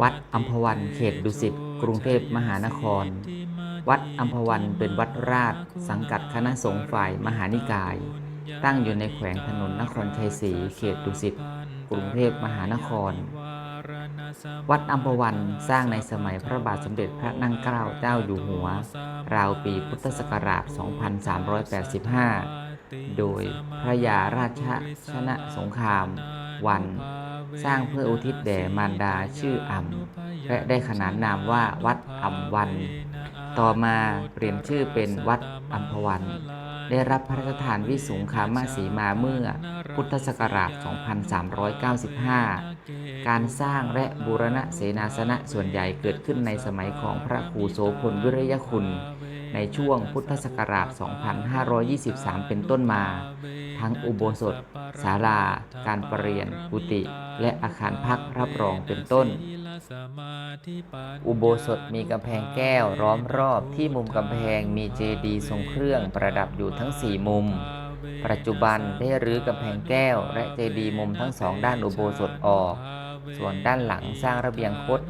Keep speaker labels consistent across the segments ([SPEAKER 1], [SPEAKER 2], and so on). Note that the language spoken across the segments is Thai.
[SPEAKER 1] วัดอัมพวันเขตดุสิตกรุงเทพมหานคร วัดอัมพวันเป็นวัดราช สังกัดคณะสงฆ์ฝ่ายมหานิกาย ตั้งอยู่ในแขวงถนนนครชัยศรีเขตดุสิตกรุงเทพมหานคร วัดอัมพวันสร้างในสมัยพระบาทสมเด็จพระนั่งเกล้าเจ้าอยู่หัว ราวปีพุทธศักราช 2385 โดยพระยาราชชนะสงครามวัน สร้างเพื่ออุทิศแด่มารดาชื่ออ่ำและได้ขนานนามว่าวัดอ่ำวัน ต่อมาเปลี่ยนชื่อเป็นวัดอัมพวัน ได้รับพระราชทานวิสุงคามาสีมาเมื่อ พุทธศักราช 2395 การสร้างและบูรณะเสนาสนะส่วนใหญ่เกิดขึ้นในสมัยของพระครูโสพลวิริยคุณในช่วงพุทธศักราช 2523 เป็นต้นมา ทั้งอุโบสถศาลา การประเรียนกุฏิและอาคารพักรับรองเป็นต้น อุโบสถมีกำแพงแก้วล้อมรอบที่มุมกำแพงมีเจดีย์ทรงเครื่องประดับอยู่ทั้งสี่มุม ปัจจุบันได้รื้อกำแพงแก้วและเจดีย์มุมทั้งสองด้านอุโบสถออก ส่วนด้านหลังสร้างระเบียงคด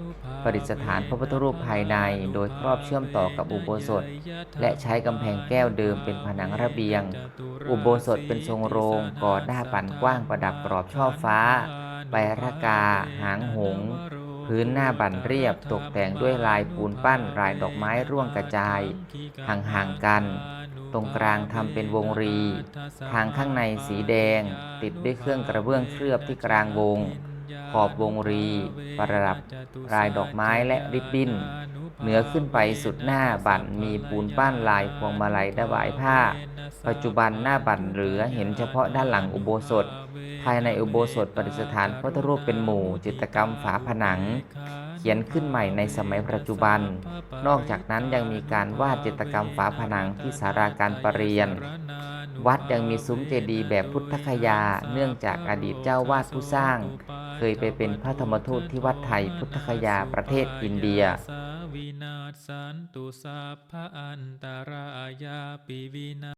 [SPEAKER 1] ประดิษฐานพระพุทธรูปภายใน โดยครอบเชื่อมต่อกับอุโบสถ และใช้กำแพงแก้วเดิมเป็นผนังระเบียง อุโบสถเป็นทรงโรงก่อด้าปันกว้างประดับกรอบช่อฟ้า ใบระกา หางหง พื้นหน้าบันเรียบตกแต่งด้วยลายปูนปั้นลายดอกไม้ร่วงกระจาย ห่างๆกันตรงกลางทำเป็นวงรี ทางข้างในสีแดง ติดด้วยเครื่องกระเบื้องเคลือบที่กลางวง ขอบวงรี ประดับลายดอกไม้และริบบิ้น เหนือขึ้นไปสุดหน้าบั่นมีปูนปั้นลายพวงมาลัยถวายผ้า ปัจจุบันหน้าบั่นเหลือเห็นเฉพาะด้านหลังอุโบสถ ภายในอุโบสถประดิษฐานพระพุทธรูปเป็นหมู่ จิตรกรรมฝาผนัง เขียนขึ้นใหม่ในสมัยปัจจุบัน นอกจากนั้นยังมีการวาดจิตรกรรมฝาผนังที่สาราการประเรียนวัดยังมีซุ้มเจดีย์แบบพุทธคยา เนื่องจากอดีตเจ้าวาดผู้สร้าง เคยไปเป็นพระธรรมทูตที่วัดไทยพุทธคยาประเทศอินเดีย
[SPEAKER 2] วินาสันตุสาพอันตรายาปิวินา